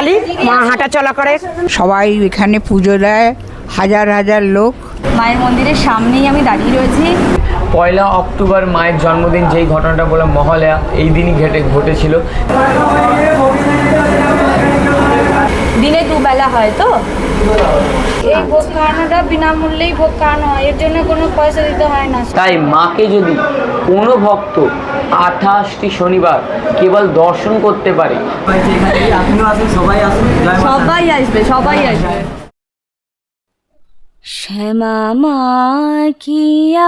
কালী মা হাঁটা চলা করে। সবাই এখানে পুজো দেয় হাজার হাজার লোক। মায়ের মন্দিরের সামনেই আমি দাঁড়িয়ে রয়েছি। পয়লা অক্টোবর মায়ের জন্মদিন যেই ঘটনাটা বললাম মহালয়া এই দিনই ঘটে ঘটেছিল। দিনে দুবেলা হয় তো? এই ভোগ খাওয়ানোটা বিনামূল্যেই ভোগ খাওয়ানো হয়। এর জন্য কোনো পয়সা দিতে হয় না। তাই মাকে যদি কোনো ভক্ত আঠাশটি শনিবার কেবল দর্শন করতে পারে সবাই আসবে সবাই আসবে। শ্যামা মা কি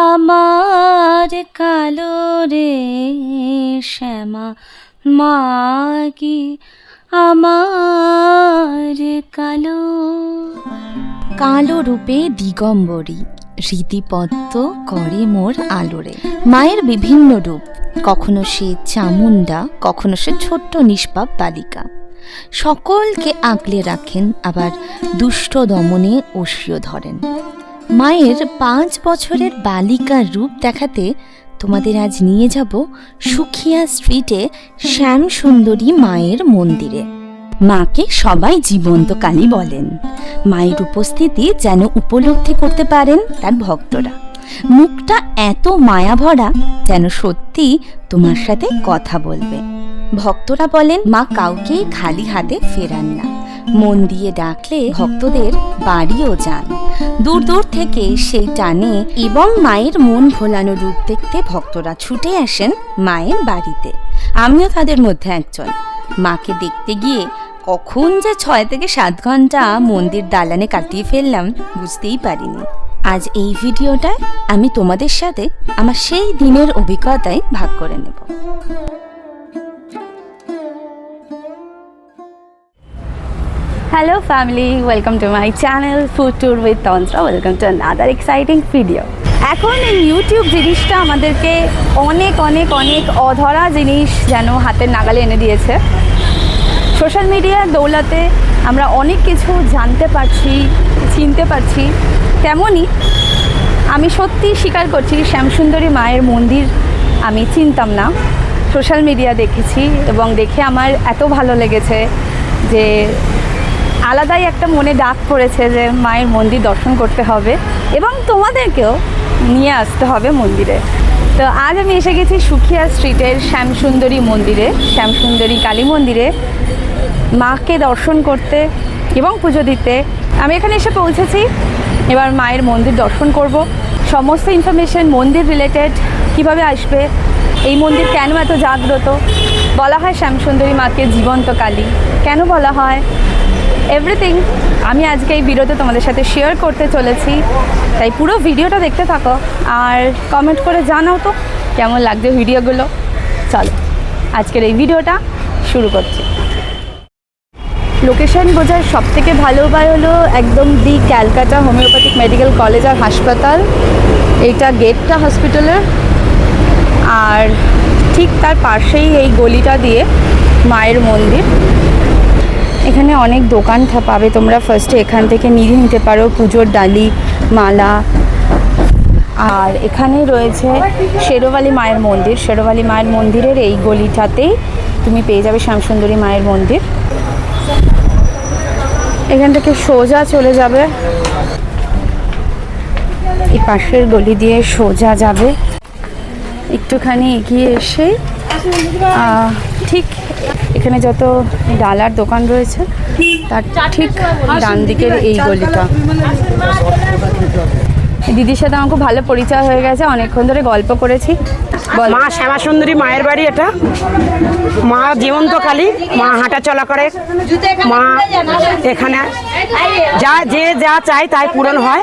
আমার কালো রে? শ্যামা মা কি আমার কালো। কালো রূপে দিগম্বরী, রীতিপত্ত করে মোর আলোরে। মায়ের বিভিন্ন রূপ, কখনো সে চামুন্ডা কখনো সে ছোট্ট নিষ্পাপ বালিকা। সকলকে আগলে রাখেন, আবার দুষ্ট দমনে অসিও ধরেন। মায়ের পাঁচ বছরের বালিকার রূপ দেখাতে তোমাদের আজ নিয়ে যাব সুখিয়া স্ট্রিটে শ্যাম সুন্দরী মায়ের মন্দিরে। মাকে সবাই জীবন্ত কালী বলেন। মায়ের উপস্থিতি যেন উপলব্ধি করতে পারেন তার ভক্তরা। মুখটা এত মায়া ভরা যেন সত্যি তোমার সাথে কথা বলবে। ভক্তরা বলেন, মা কাউকে খালি হাতে ফেরান না। মন দিয়ে ডাকলে ভক্তদের বাড়িও যান। দূর দূর থেকে সেই টানে এবং মায়ের মন ভোলানো রূপ দেখতে ভক্তরা ছুটে আসেন মায়ের বাড়িতে। আমিও তাদের মধ্যে একজন। মাকে দেখতে গিয়ে কখন যে ছয় থেকে সাত ঘণ্টা মন্দির দালানে কাটিয়ে ফেললাম বুঝতেই পারিনি। আজ এই ভিডিওটায় আমি তোমাদের সাথে আমার সেই দিনের অভিজ্ঞতায় ভাগ করে নেব। Hello family welcome to my channel food tour with Tantra welcome to another exciting video এখন এই ইউটিউব জিনিসটা আমাদেরকে অনেক অনেক অনেক অধরা জিনিস যেন হাতের নাগালে এনে দিয়েছে। সোশ্যাল মিডিয়ার দৌলাতে আমরা অনেক কিছু জানতে পারছি, চিনতে পারছি। তেমনই আমি সত্যি স্বীকার করছি, শ্যামসুন্দরী মায়ের মন্দির আমি চিনতাম না। সোশ্যাল মিডিয়া দেখেছি এবং দেখে আমার এত ভালো লেগেছে যে আলাদাই একটা মনে ডাক পড়েছে যে মায়ের মন্দির দর্শন করতে হবে এবং তোমাদেরকেও নিয়ে আসতে হবে মন্দিরে। তো আজ আমি এসে গেছি সুখিয়া স্ট্রিটের শ্যামসুন্দরী মন্দিরে, শ্যামসুন্দরী কালী মন্দিরে। মাকে দর্শন করতে এবং পুজো দিতে। আমি এখানে এসে পৌঁছেছি। এবার মায়ের মন্দির দর্শন করব। সমস্ত ইনফরমেশন মন্দির রিলেটেড কীভাবে আসবে, এই মন্দির কেন এত জাগ্রত? বলা হয় শ্যামসুন্দরী মাকে জীবন্ত কালী। কেন বলা হয়? এভরিথিং আমি আজকে এই ভিডিওতে তোমাদের সাথে শেয়ার করতে চলেছি। তাই পুরো ভিডিওটা দেখতে থাকো। আর কমেন্ট করে জানাও তো কেমন লাগছে ভিডিওগুলো। চলো, আজকের এই ভিডিওটা শুরু করছি। লোকেশন বোঝার সব থেকে ভালো উপায় হলো একদম the Calcutta homoeopathic medical college আর হাসপাতাল। এইটা গেটটা হসপিটালের আর ঠিক তার পাশেই এই গলিটা দিয়ে মায়ের মন্দির। এখানে অনেক দোকান পাবে তোমরা ফার্স্টে এখান থেকে নিয়ে নিতে পারো পুজোর ডালি, মালা। আর এখানে রয়েছে শেরোবালি মায়ের মন্দির। শেরোবালি মায়ের মন্দিরের এই গলিটাতেই তুমি পেয়ে যাবে শ্যামসুন্দরী মায়ের মন্দির। এখান থেকে সোজা চলে যাবে। এই পাশের গলি দিয়ে সোজা যাবে। একটুখানি এগিয়ে এসে ঠিক এখানে যত ডালার দোকান রয়েছে তার ঠিক ডান দিকের এই গলিটা। দিদির সাথে আমার খুব ভালো পরিচয় হয়ে গেছে অনেকক্ষণ ধরে গল্প করেছি। মা শ্যামা সুন্দরী মায়ের বাড়ি এটা। মা জীবন্ত কালী মা হাঁটা চলা করে। মা এখানে যা যে যা চাই তাই পূরণ হয়।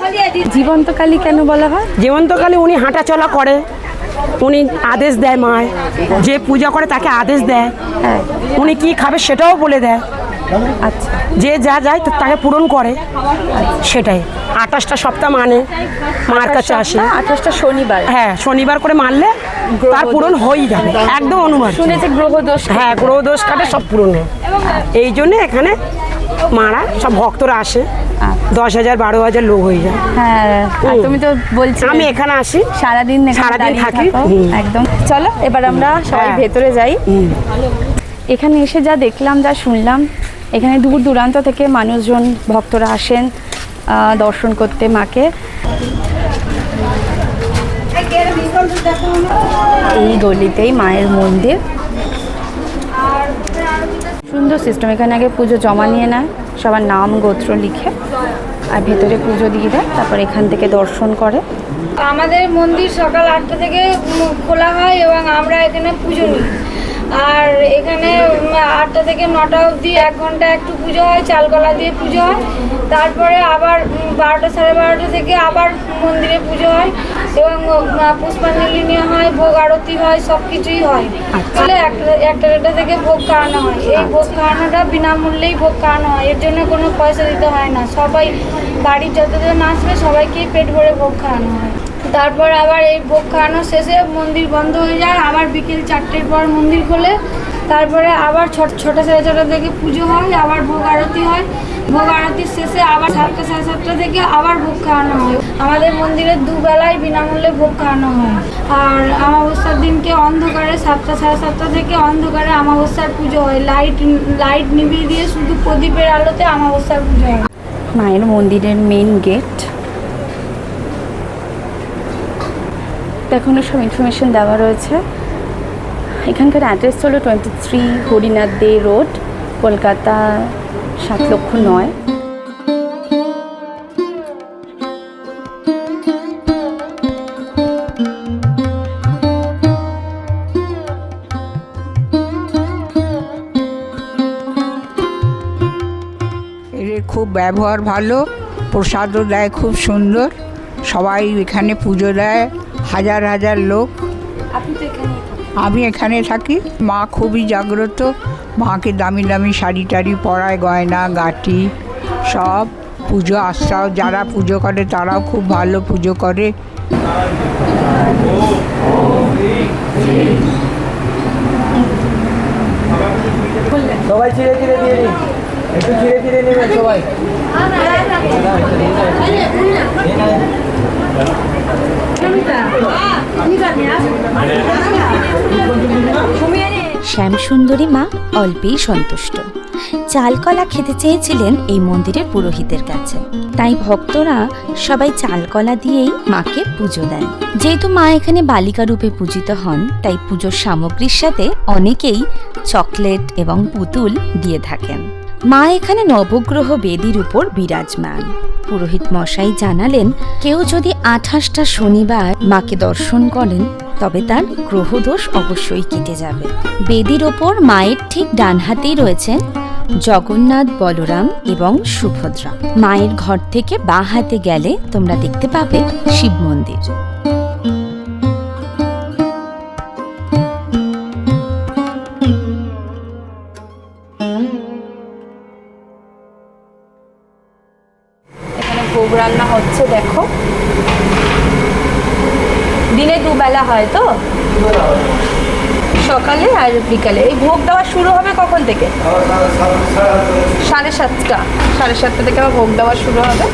জীবন্ত কালী কেন বলা হয়? জীবন্ত কালী উনি হাঁটা চলা করে। উনি আদেশ দেয় মায় যে পূজা করে তাকে আদেশ দেয়। হ্যাঁ। উনি কি খাবে সেটাও বলে দেয়। আচ্ছা। যে যা যায় তো তাকে পূরণ করে। সেটাই। আঠাশটা সপ্তাহ মানে মার কাছে আসে। আঠাশটা শনিবার। হ্যাঁ শনিবার করে মারলে তার পূরণ হয়েই যাবে। একদম অনুমান। শুনেছে গ্রহ দোষ হ্যাঁ গ্রহ দোষ কাটে সব পূরণ হয়। এই জন্য এখানে মারা সব ভক্তরা আসে। দশ হাজার বারো হাজার লোক হয়ে যায়। হ্যাঁ আর তুমি তো বলছি আমি এখানে আসি। সারাদিন সারাদিন থাকি। একদম। চলো এবার আমরা সবাই হ্যাঁ। ভেতরে যাই। এখানে এসে যা দেখলাম যা শুনলাম এখানে দূর দূরান্ত থেকে মানুষজন ভক্তরা আসেন দর্শন করতে মাকে। এই গলিতেই মায়ের মন্দির। সুন্দর সিস্টেম এখানে আগে পুজো জমা নিয়ে নেয় সবার নাম গোত্র লিখে। আর ভেতরে পুজো দিয়ে দেয়, তারপর এখান থেকে দর্শন করে। আমাদের মন্দির সকাল আটটা থেকে খোলা হয় এবং আমরা এখানে পুজো নিই। আর এখানে আটটা থেকে নটা অবধি এক ঘণ্টা একটু পুজো হয় চালকলা দিয়ে পুজো হয়। তারপরে আবার বারোটা সাড়ে বারোটা থেকে আবার মন্দিরে পুজো হয় এবং পুষ্পাঞ্জলি নেওয়া হয় ভোগ আরতি হয় সব কিছুই হয়। তাহলে একটা একটা দেড়টা থেকে ভোগ খাওয়ানো হয়। এই ভোগ খাওয়ানোটা বিনামূল্যেই ভোগ খাওয়ানো হয়। এর জন্য কোনো পয়সা দিতে হয় না। সবাই বাড়ির যতজন আসবে সবাইকেই পেট ভরে ভোগ খাওয়ানো হয়। তারপর আবার এই ভোগ খাওয়ানো শেষে মন্দির বন্ধ হয়ে যায়, আবার বিকেল চারটের পর মন্দির খোলে। তারপরে আবার ছ- ছটা সাড়ে ছটা থেকে পুজো হয়, আবার ভোগ আরতি হয়। ভোগ আরতির শেষে আবার সাতটা সাড়ে সাতটা থেকে আবার ভোগ খাওয়ানো হয়। আমাদের মন্দিরে দুবেলায় বিনামূল্যে ভোগ খাওয়ানো হয়। আর অমাবস্যার দিনকে অন্ধকারে সাতটা সাড়ে সাতটা থেকে অন্ধকারে অমাবস্যার পুজো হয়। লাইট লাইট নিভিয়ে দিয়ে শুধু প্রদীপের আলোতে অমাবস্যার পুজো হয়। মায়ের মন্দিরের মেন গেট এখনও সব ইনফরমেশন দেওয়া রয়েছে। এখানকার অ্যাড্রেস হলো twenty three Harinath De road, Kolkata সাত লক্ষ নয়। খুব ব্যবহার ভালো, প্রসাদও দেয় খুব সুন্দর। সবাই এখানে পুজো দেয়। হাজার হাজার লোক। আমি এখানে থাকি। মা খুবই জাগ্রত। মাকে দামি দামি শাড়ি টাড়ি পরায় গয়না গাটি সব পুজো আশ্রাও যারা পুজো করে তারাও খুব ভালো পুজো করে। সবাই দিয়ে একটু নেবেন শ্যামসুন্দরী মা অল্পেই সন্তুষ্ট। চালকলা খেতে চেয়েছিলেন এই মন্দিরের পুরোহিতের কাছে। তাই ভক্তরা সবাই চালকলা দিয়েই মাকে পুজো দেন। যেহেতু মা এখানে বালিকা রূপে পূজিত হন, তাই পুজোর সামগ্রীর সাথে অনেকেই চকলেট এবং পুতুল দিয়ে থাকেন। মা এখানে নবগ্রহ বেদির উপর বিরাজমান। পুরোহিত মশাই জানালেন, কেউ যদি আঠাশটা শনিবার মাকে দর্শন করেন, তবে তার গ্রহদোষ অবশ্যই কেটে যাবে। বেদির ওপর মায়ের ঠিক ডান হাতেই রয়েছেন জগন্নাথ, বলরাম এবং সুভদ্রা। মায়ের ঘর থেকে বাঁ হাতে গেলে তোমরা দেখতে পাবে শিব মন্দির। দিনে দুবেলা হয় তো? সকালে আর বিকালে। এই ভোগ দেওয়া শুরু হবে কখন থেকে? সাড়ে সাতটা। সাড়ে সাতটা থেকে আবার ভোগ দেওয়া শুরু হবে।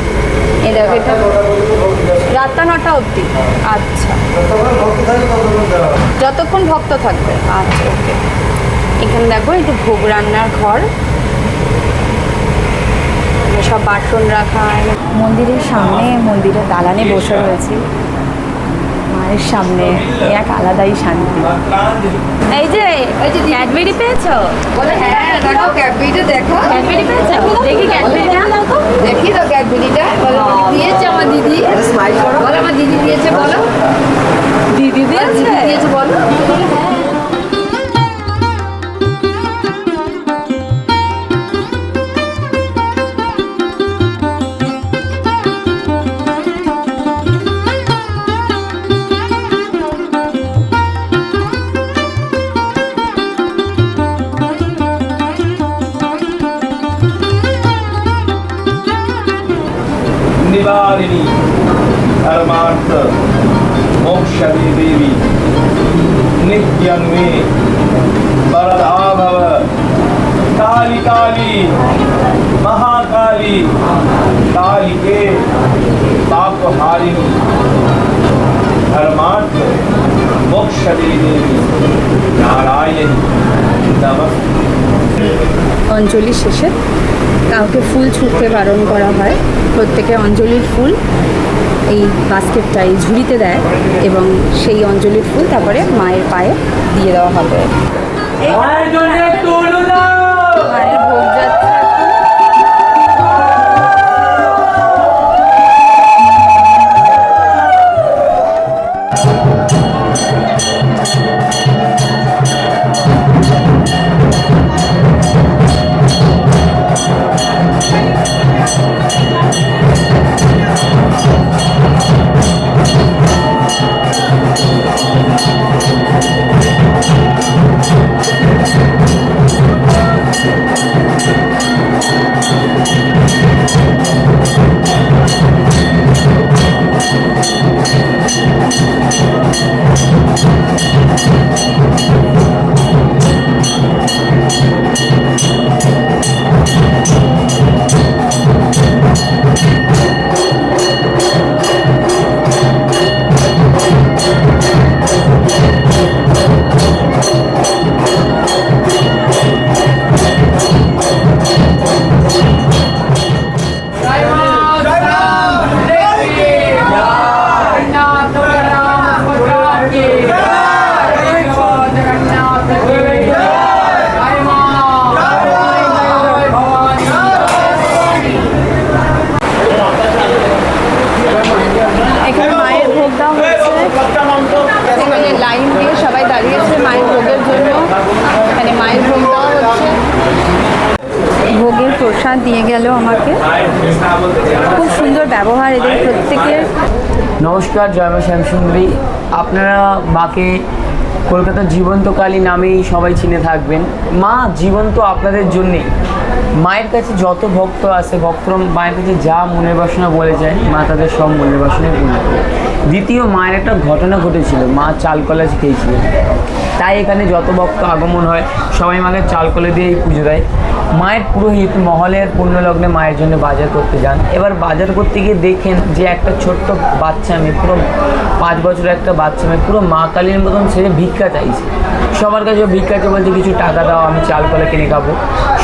এই দেখো এটা। রাতটা নটা অবধি। আচ্ছা। যতক্ষণ ভক্ত থাকবে। আচ্ছা ওকে। এখানে দেখো একটু ভোগ রান্নার ঘর। সব বাসন রাখা মন্দিরের সামনে মন্দিরের দালানে বসে রয়েছি। মায়ের সামনে এক আলাদাই শান্তি। এই যে ওই যে ক্যাডবেরি পেয়েছ? বলে হ্যাঁ দেখো ক্যাডবেরিটা দেখো। ক্যাডবেরি পেয়েছ? দেখি ক্যাডবেরিটা দেখি তো ক্যাডবেরিটা বলো দিয়েছে আমার দিদি? বলো আমার দিদি দিয়েছে বলো। দিদি দিয়েছে দিয়েছে বলো निवारिणी धर्मार्थ मोक्षदे देवी नित्यन्वे वरदा भव काली काली महाकाली, कालिके, पापहारिणी धर्मार्थ मोक्षदे देवी नारायणी, नमस्ते। অঞ্জলি শেষে। কাউকে ফুল ছুঁড়তে বারণ করা হয়। প্রত্যেকে অঞ্জলির ফুল এই বাস্কেটটা এই ঝুড়িতে দেয় এবং সেই অঞ্জলির ফুল তারপরে মায়ের পায়ে দিয়ে দেওয়া হবে। মায়ের ভোগ I'm sorry. দিয়ে গেল আমাকে। খুব সুন্দর ব্যবহার এদের প্রত্যেকের। নমস্কার জয়মা শ্যামসুন্দরী। আপনারা মাকে কলকাতার জীবন্তকালী নামেই সবাই চিনে থাকবেন। মা জীবন্ত আপনাদের জন্যেই মায়ের কাছে যত ভক্ত আছে, ভক্তরা মায়ের কাছে যা মনের বাসনা বলে যায়, মা তাদের সব মনের বাসনায় করে। দ্বিতীয় মায়ের একটা ঘটনা ঘটেছিল, মা চাল চালকলা খেয়েছিলেন। তাই এখানে যত ভক্ত আগমন হয়, সবাই মাকে চালকলে দিয়েই পুজো দেয়। মায়ের পুরোহিত মহলের পুণ্যলগ্নে মায়ের জন্য বাজার করতে যান। এবার বাজার করতে গিয়ে দেখেন যে একটা ছোট্ট বাচ্চা মেয়ে, পুরো পাঁচ বছরের একটা বাচ্চা মেয়ে, পুরো মা কালীর মতন ছেড়ে ভিক্ষা চাইছে। সবার কাছেও ভিক্ষা চাইছে বলছে, কিছু টাকা দাও, আমি চাল কলা কিনে খাব।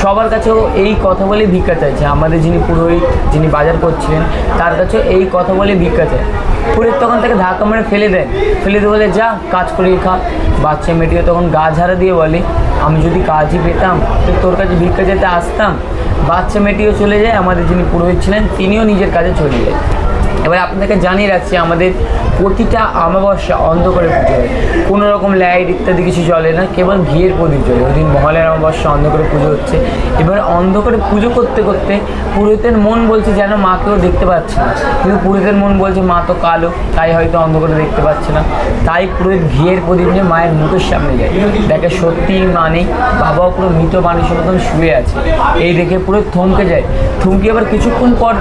সবার কাছেও এই কথা বলে ভিক্ষা চাইছে। আমাদের যিনি পুরোহিত, যিনি বাজার করছিলেন, তার কাছেও এই কথা বলে ভিক্ষা চায় পুরোহিত তখন তাকে ধাক্কা মেরে ফেলে দেয়। ফেলে দিয়ে বলে, যা, কাজ করিয়ে খা। বাচ্চা মেয়েটিকে তখন গা ঝাড়া দিয়ে বলে, আমি যদি কাজই পেতাম, তো তোর কাছে ভিক্ষা যেতে আসতাম। বাচ্চা মেয়েটিও চলে যায়, আমাদের যিনি পুরোহিত ছিলেন, তিনিও নিজের কাজে চলে যায়। এবার আপনাদেরকে জানিয়ে রাখছি, আমাদের প্রতিটা অমাবস্যা অন্ধকারে পুজো হয়। কোনো রকম লাইট ইত্যাদি কিছু চলে না, কেবল ঘিয়ের প্রদীপ জ্বলে। ওই দিন মহালয়ার অমাবস্যা অন্ধকারে পুজো হচ্ছে। এবার অন্ধকারে পুজো করতে করতে পুরোহিতের মন বলছে যেন মাকেও দেখতে পাচ্ছে না। কিন্তু পুরোহিতের মন বলছে, মা তো কালো, তাই হয়তো অন্ধকারে দেখতে পাচ্ছে না। তাই পুরোহিত ঘিয়ের প্রদীপ নিয়ে মায়ের মুখের সামনে যায়। দেখে সত্যি মানে বাবাও পুরো মৃত মানুষের মতন শুয়ে আছে। এই দেখে পুরোহিত থমকে যায়। থমকে আবার কিছুক্ষণ পর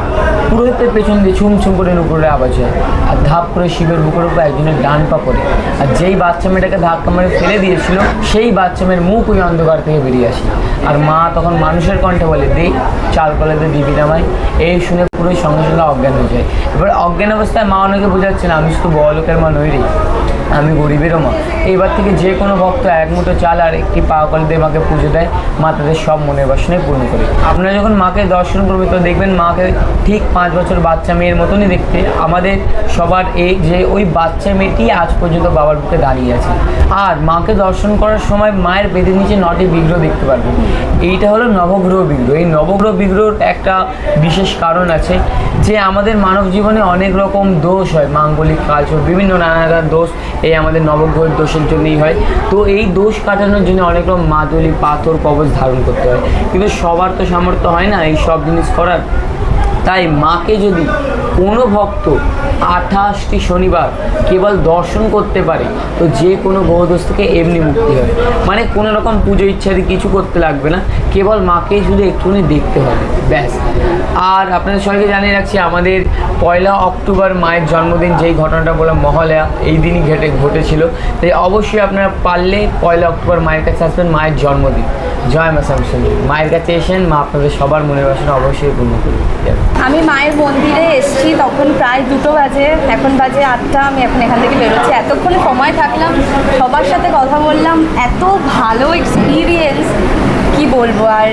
পুরোহিতের পেছন দিয়ে ছুম ছুম করে নুপুরে আওয়াজ হয়। আর ধাপ করে শিবের বুকের উপরে একজনের ডান পা পড়ে। আর যেই বাচ্চা মেয়েটাকে ধাক্কা মেরে ফেলে দিয়েছিল, সেই বাচ্চা মেয়ের মুখ ওই অন্ধকার থেকে বেরিয়ে আসে। আর মা তখন মানুষের কণ্ঠে বলে, দে, চাল কলাতে দিবি নামাই এই শুনে পুরোই সঙ্গে সঙ্গে অজ্ঞান হয়ে যায়। এবার অজ্ঞান অবস্থায় মা অনেকে বোঝাচ্ছে না আমি শুধু বড় লোকের মা নই রে। আমি গরিবেরও মা। এইবার থেকে যে কোনো ভক্ত এক মুঠো চাল আর একটি পাওয়া দিয়ে মাকে পুজো দেয়, মা তাদের সব মনের বাসনায় পূর্ণ করে। আপনারা যখন মাকে দর্শন করবে তো দেখবেন মাকে ঠিক পাঁচ বছর বাচ্চা মেয়ের মতনই দেখতে। আমাদের সবার এই যে ওই বাচ্চা মেয়েটি আজ পর্যন্ত বাবার বুকে দাঁড়িয়ে আছে। আর মাকে দর্শন করার সময় মায়ের বেদের নিচে নটি বিগ্রহ দেখতে পারবেন। এইটা হলো নবগ্রহ বিগ্রহ। এই নবগ্রহ বিগ্রহর একটা বিশেষ কারণ আছে যে আমাদের মানব জীবনে অনেক রকম দোষ হয়। মাঙ্গলিক কাজ বিভিন্ন নানা নানা দোষ। এই আমাদের নবগ্রহের দোষের জন্যই হয়। তো এই দোষ কাটানোর জন্য অনেক রকম মাদুলি, পাথর, কবচ ধারণ করতে হয়। কিন্তু সবার তো সামর্থ্য হয় না এই সব জিনিস করার। তাই মাকে যদি কোনো ভক্ত আঠাশটি শনিবার কেবল দর্শন করতে পারে, তো যে কোনো গ্রহদোষ থেকে এমনি মুক্তি হয়। মানে কোনো রকম পুজো ইচ্ছাদি কিছু করতে লাগবে না, কেবল মাকে শুধু একটুখানি দেখতে হবে, ব্যাস। আর আপনাদের সবাইকে জানিয়ে রাখছি, আমাদের পয়লা অক্টোবর মায়ের জন্মদিন, যেই ঘটনাটা বললাম মহালয়া এই দিনই ঘটে, ঘটেছিল। তাই অবশ্যই আপনারা পারলে পয়লা অক্টোবর মায়ের কাছে আসবেন, মায়ের জন্মদিন। জয় মা শামসুন্দরী মায়ের কাছে এসেন, মা আপনাদের সবার মনের বাসনা অবশ্যই পূর্ণ করবে আমি মায়ের মন্দিরে এসেছি, তখন প্রায় দুটো বাজে, এখন বাজে আটটা, আমি এখন এখান থেকে বেরোচ্ছি। এতক্ষণ সময় থাকলাম, সবার সাথে কথা বললাম, এত ভালো এক্সপিরিয়েন্স কি বলব? আর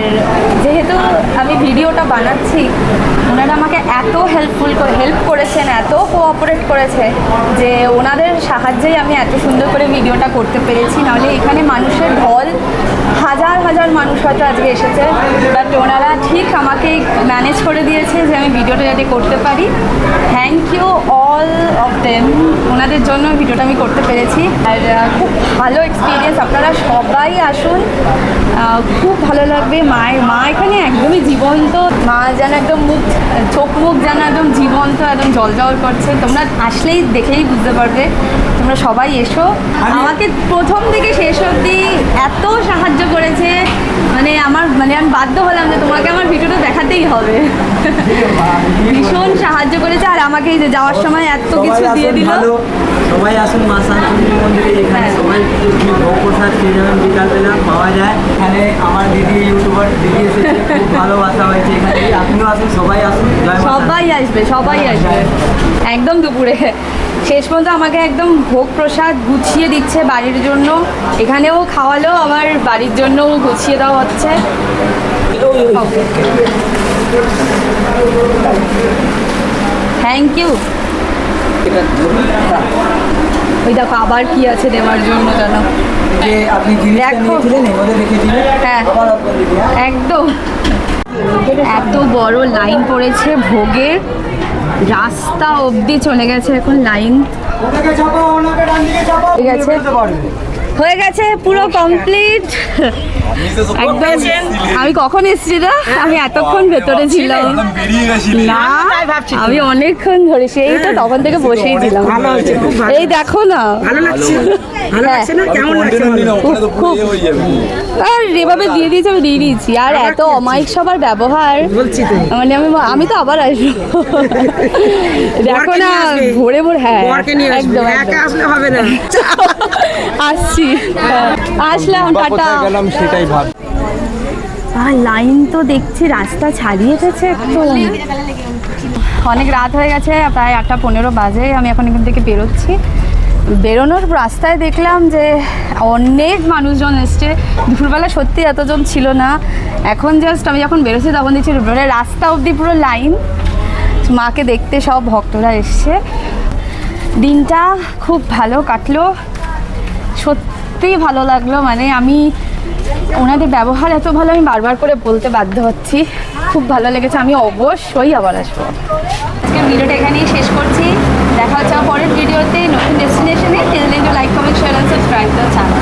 যেহেতু আমি ভিডিওটা বানাচ্ছি, ওনারা আমাকে এত হেল্পফুল হেল্প করেছেন, এত কোঅপারেট করেছে যে ওনাদের সাহায্যেই আমি এত সুন্দর করে ভিডিওটা করতে পেরেছি। নাহলে এখানে মানুষের ঢল হাজার মানুষ হয়তো আজকে এসেছে। বাট ওনারা ঠিক আমাকে ম্যানেজ করে দিয়েছে যে আমি ভিডিওটা যাতে করতে পারি। Thank you all of them ওনাদের জন্য ভিডিওটা আমি করতে পেরেছি। আর খুব ভালো এক্সপিরিয়েন্স আপনারা সবাই আসুন। খুব ভালো লাগবে। মায়ের মা এখানে একদমই জীবন্ত। মা যেন একদম মুখ চোখ মুখ যেন একদম জীবন্ত একদম জল জল করছে। তোমরা আসলেই দেখলেই বুঝতে পারবে। তোমরা সবাই এসো। আমাকে প্রথম থেকে শেষ অবধি এত সাহায্য করেছে। মানে আমি বাধ্য হলাম যে তোমাকে আমার ভিডিওটা দেখাতেই হবে। ভীষণ সাহায্য করেছে আর আমাকে এই যে যাওয়ার সময় এত কিছু দিয়ে দিল। সবাই আসুন মা শান্তি মন্দিরে এখানে হ্যাঁ। সবাই প্রসাদ খেয়ে যাবেন বিকালবেলা পাওয়া যায়। এখানে আমার দিদি ইউটিউবার দিদি এসেছে খুব ভালোবাসা হয়েছে এখানে আপনিও আসুন সবাই আসুন। সবাই আসবে সবাই আসবে। একদম দুপুরে। শেষ পর্যন্ত আমাকে একদম ভোগ প্রসাদ গুছিয়ে দিচ্ছে বাড়ির জন্য। এখানেও খাওয়ালো আবার বাড়ির জন্যও গুছিয়ে দেওয়া হচ্ছে। থ্যাংক ইউ ওই দেখো আবার কি আছে দেওয়ার জন্য জানো যে দেখো। নিয়েছিলেন এর মধ্যে রেখেছিলেন হ্যাঁ। হ্যাঁ? একদম। এত বড় লাইন পড়েছে ভোগের। রাস্তা অবধি চলে গেছে এখন লাইন। ঠিক আছে। হয়ে গেছে পুরো কমপ্লিট একদম আমি কখন এসেছি না আমি এতক্ষণ ভেতরে ছিলাম। না তাই ভাবছি তো। আমি অনেকক্ষণ ধরে সেই তো তখন থেকে বসেই ছিলাম। ভালো এই দেখো না। ভালো লাগছে ভালো হ্যাঁ। লাগছে না? কেমন লাগছে বলো? খুব খুব। আর এভাবে দিয়ে দিয়েছি আমি দিয়ে দিয়েছি। আর এত অমায়িক সবার ব্যবহার তো। মানে আমি আমি তো আবার আসব। দেখো না ভোরে ভোরে হ্যাঁ একদম আসলে হবে না। আসছি। হ্যাঁ। আসলাম টাটা। সেটাই ভাব। আর লাইন তো দেখছি রাস্তা ছাড়িয়ে গেছে একদম। অনেক রাত হয়ে গেছে প্রায় আটটা পনেরো বাজে আমি এখন এখান থেকে বেরোচ্ছি। বেরোনোর রাস্তায় দেখলাম যে অনেক মানুষজন এসছে। দুপুরবেলা সত্যি এতজন ছিল না। এখন জাস্ট আমি যখন বেরোচ্ছি তখন দেখছি মানে রাস্তা অবধি পুরো লাইন। মাকে দেখতে সব ভক্তরা এসছে। দিনটা খুব ভালো কাটলো। সত্যিই ভালো লাগল। মানে আমি ওনাদের ব্যবহার এত ভালো, আমি বারবার করে বলতে বাধ্য হচ্ছি। খুব ভালো লেগেছে, আমি অবশ্যই আবার আসব। আজকের ভিডিওটা এখানেই শেষ করছি। দেখা হচ্ছে পরের ভিডিওতে। নতুন ডেস্টিনেশনে like comment share subscribe channel